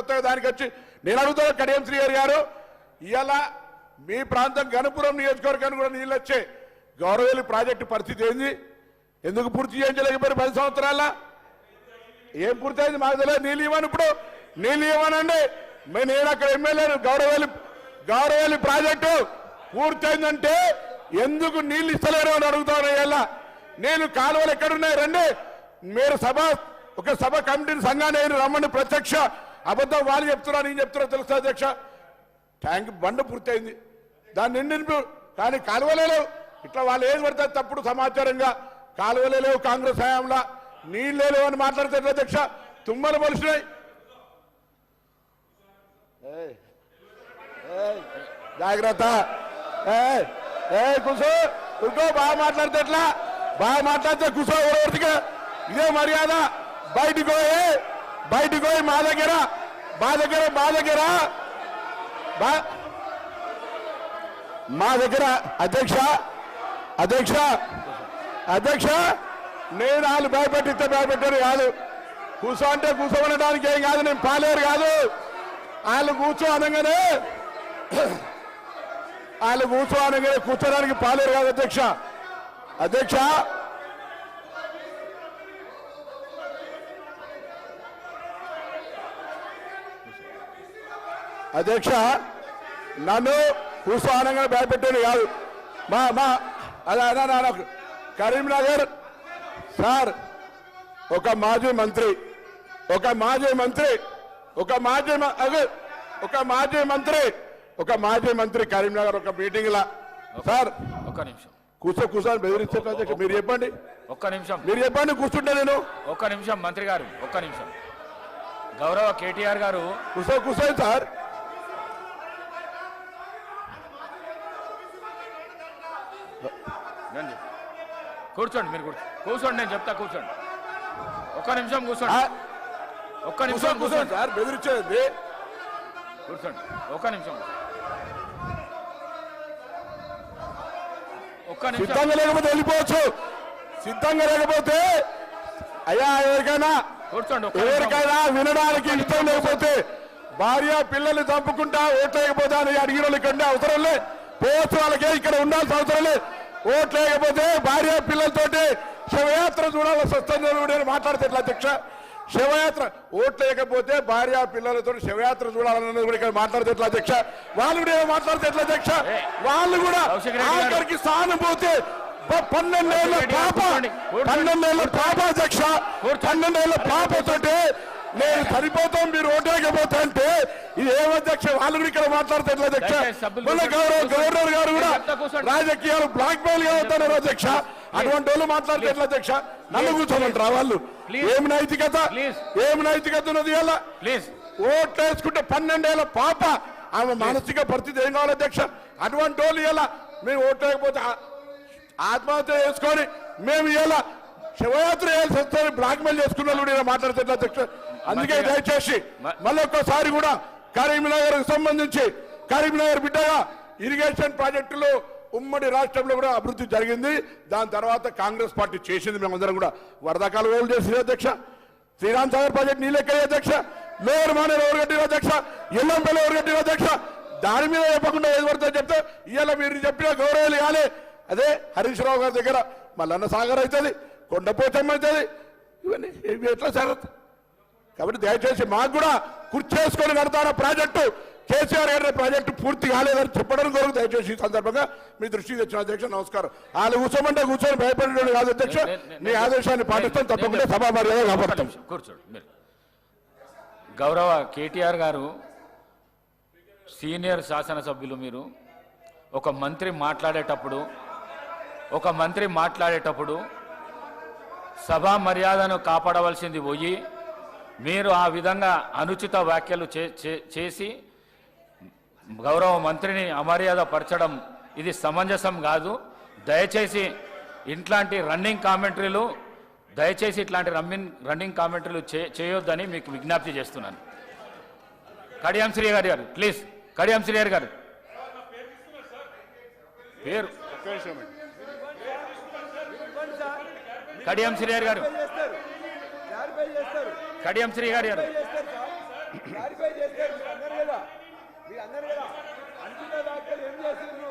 కొత్తగా దానికి వచ్చి నేను అడుగుతాను కడియం శ్రీ గారు ఇవాళ మీ ప్రాంతం గణపురం నియోజకవర్గానికి కూడా నీళ్ళు వచ్చే గౌరవేలి ప్రాజెక్టు పరిస్థితి ఏంది? ఎందుకు పూర్తి చేయించలేకపోయారు పది సంవత్సరాల ఏం పూర్తి అయింది మాకు తెలియదు. నీళ్ళు ఇవ్వను ఇప్పుడు. నీళ్ళు ఇవ్వనండి. నేను అక్కడ ఎమ్మెల్యేను. గౌరవేలి గౌరవేలి ప్రాజెక్టు పూర్తయిందంటే ఎందుకు నీళ్ళు ఇస్తలేరు అని అడుగుతాను ఇలా నేను కాలువలు ఎక్కడున్నాయి? రండి. మీరు సభ ఒక సభ కమిటీని సంఘాన్ని అయిన రమ్మని ప్రత్యక్ష అబద్ధం వాళ్ళు చెప్తున్నారు నేను చెప్తున్నా తెలుసా అధ్యక్ష? ట్యాంక్ బండ పూర్తయింది. దాన్ని నిండి కానీ కాలువలేవు ఇట్లా వాళ్ళు ఏది పడితే తప్పుడు సమాచారంగా కాలువలేవు కాంగ్రెస్ హయాంలో. నీళ్ళు లేవు అని మాట్లాడితే ఎట్లా అధ్యక్ష? తుమ్మలు మనుషులై. జాగ్రత్త. ఏ ఏయ్, కూసో. బాగా మాట్లాడితే ఎట్లా? బాగా మాట్లాడితే కుసో ఎవరికి ఇదే మర్యాద. బయటికి పోయే. బయటికి పోయి మా దగ్గర మా దగ్గర మా దగ్గర. మా దగ్గర అధ్యక్ష అధ్యక్ష అధ్యక్ష. నేను వాళ్ళు భయపెట్టిస్తే భయపెట్టారు కాదు కూర్చో అంటే కూర్చోమనడానికి ఏం కాదు నేను పాలేరు కాదు. వాళ్ళు కూర్చో అనగానే వాళ్ళు కూర్చో అనగానే కూర్చోడానికి పాలేరు కాదు అధ్యక్ష. అధ్యక్ష అధ్యక్ష నన్ను అనగానే భయపెట్టారు కాదు. మా మా అదే. కరీంనగర్ సార్ ఒక మాజీ మంత్రి ఒక మాజీ మంత్రి ఒక మాజీ ఒక మాజీ మంత్రి ఒక మాజీ మంత్రి కరీంనగర్ ఒక మీటింగ్ లా సార్ ఒక్క నిమిషం. కూర్చో కూర్చొని అధ్యక్ష మీరు చెప్పండి. ఒక్క నిమిషం. మీరు చెప్పండి కూర్చుంటే నేను. ఒక్క నిమిషం మంత్రి గారు ఒక్క నిమిషం. గౌరవ కేటీఆర్ గారు కూర్చో కూర్చోండి సార్. కూర్చోండి మీరు కూర్చో కూర్చోండి నేను చెప్తా కూర్చోండి. ఒక్క నిమిషం కూర్చోండి. ఒక్క నిమిషం కూర్చోండి సార్ బెదిరించేది కూర్చోండి ఒక్క నిమిషం. ఒక్క నిమిషం. సిద్ధంగా లేకపోతే వెళ్ళిపోవచ్చు. సిద్ధంగా లేకపోతే అయ్యా ఎవరికైనా కూర్చోండి. ఎవరికైనా వినడానికి ఇష్టం లేకపోతే భార్య పిల్లల్ని చంపుకుంటా ఓట్లేకపోతే అని అడిగిన వాళ్ళు ఇక్కడ ఉండే అవసరం లే. పోవచ్చు వాళ్ళకే ఇక్కడ ఉండాల్సిన అవసరం లే ఓట్లేకపోతే భార్య పిల్లలతోటి శవయాత్ర చూడాల్సి వస్తుంది నేను మాట్లాడితే ఎట్లా అధ్యక్ష? శవయాత్ర ఓట్లేకపోతే భార్య పిల్లలతో శవయాత్ర చూడాలన్నది కూడా ఇక్కడ మాట్లాడితే ఎట్లా అధ్యక్ష? వాళ్ళు కూడా ఏమో మాట్లాడితే ఎట్లా అధ్యక్ష? వాళ్ళు కూడా. ఆఖరికి సానుభూతి ప- పన్నెండేళ్ళ పాప. పన్నెండేళ్ళ పాప అధ్యక్ష పన్నెండేళ్ళ పాపతోటి నేను సరిపోతాం మీరు ఓటేయకపోతే అంటే ఇది ఏం అధ్యక్ష? వాళ్ళు కూడా ఇక్కడ మాట్లాడితే ఎట్లా అధ్యక్ష మళ్ళీ గౌరవ. గవర్నర్ గారు కూడా. రాజకీయాలు బ్లాక్ మెయిల్గా అవుతున్నారు అధ్యక్ష. అటువంటి వాళ్ళు మాట్లాడితే ఎట్లా అధ్యక్ష. నన్ను కూర్చోమంటారా వాళ్ళు? Please. ఏం నైతికత? Please. ఏం నైతికత ఉన్నది ఇలా ఓట్లు వేసుకుంటే పన్నెండేళ్ళ పాప. ఆమె మానసిక పరిస్థితి ఏం కావాలి అధ్యక్ష? అటువంటి వాళ్ళు ఇలా మేము ఓట్లు వేయకపోతే ఆ- ఆత్మహత్య చేసుకొని మేము ఇలా శివయాత్ర చేయాల్సి వస్తే బ్లాక్ మెయిల్ చేసుకున్న వాళ్ళు మాట్లాడుతున్నారు అధ్యక్ష. అందుకే. దయచేసి మ- మళ్ళీ ఒక్కసారి కూడా కరీంనగర్ సంబంధించి కరీంనగర్ బిడ్డగా ఇరిగేషన్ ప్రాజెక్టులు ఉమ్మడి రాష్ట్రంలో కూడా అభివృద్ధి జరిగింది. దాని తర్వాత కాంగ్రెస్ పార్టీ చేసింది. మేమందరం కూడా వరదకాలు వేలు చేసింది అధ్యక్ష. శ్రీరామ్ సాగర్ ప్రాజెక్ట్ నీళ్ళెక్కడే అధ్యక్ష. లోవర్ మానేరు ఎవరు కట్టిన అధ్యక్ష. ఎల్లంపల్లి ఎవరు కట్టిన అధ్యక్ష. దాని మీద చెప్పకుండా ఏది చెప్తే ఇవాళ మీరు చెప్పిన గౌరవాలు కాలే. అదే హరీష్ రావు గారి దగ్గర మల్లన్న సాగర్ అవుతుంది కొండపోచమ్మ అవుతుంది. ఇవన్నీ ఇవి ఎట్లా సాగదు కాబట్టి దయచేసి మాకు కూడా కుర్చేసుకొని కడతాన ప్రాజెక్టు? కేసీఆర్ గారి ప్రాజెక్టు పూర్తి కాలేదని చెప్పడం కొరకు దయచేసి ఈ సందర్భంగా మీ దృష్టికి తెచ్చిన అధ్యక్ష నమస్కారం. వాళ్ళు కూర్చోమంటే కూర్చొని భయపడేవాడు కాదు అధ్యక్ష. మీ ఆదేశాన్ని పాటిస్తాం తప్పకుండా సభా మర్యాద కాపాడతాం కూర్చోండి గౌరవ కేటీఆర్ గారు సీనియర్ శాసనసభ్యులు మీరు ఒక మంత్రి మాట్లాడేటప్పుడు ఒక మంత్రి మాట్లాడేటప్పుడు సభా మర్యాదను కాపాడవలసింది పోయి మీరు ఆ విధంగా అనుచిత వ్యాఖ్యలు చేసి గౌరవ మంత్రిని అమర్యాద పరచడం ఇది సమంజసం కాదు. దయచేసి ఇట్లాంటి రన్నింగ్ కామెంటరీలు దయచేసి ఇట్లాంటి రన్నింగ్ రన్నింగ్ కామెంటరీలు చే చేయొద్దని మీకు విజ్ఞప్తి చేస్తున్నాను. కడియం శ్రీ గారి గారు ప్లీజ్. కడియం శ్రీ గారి. గారు పేరు కడియం శ్రీ గారు. కడియం శ్రీ గారు. మీరు అందరు కదా అనుకున్న దాకా ఏం చేస్తున్నారు?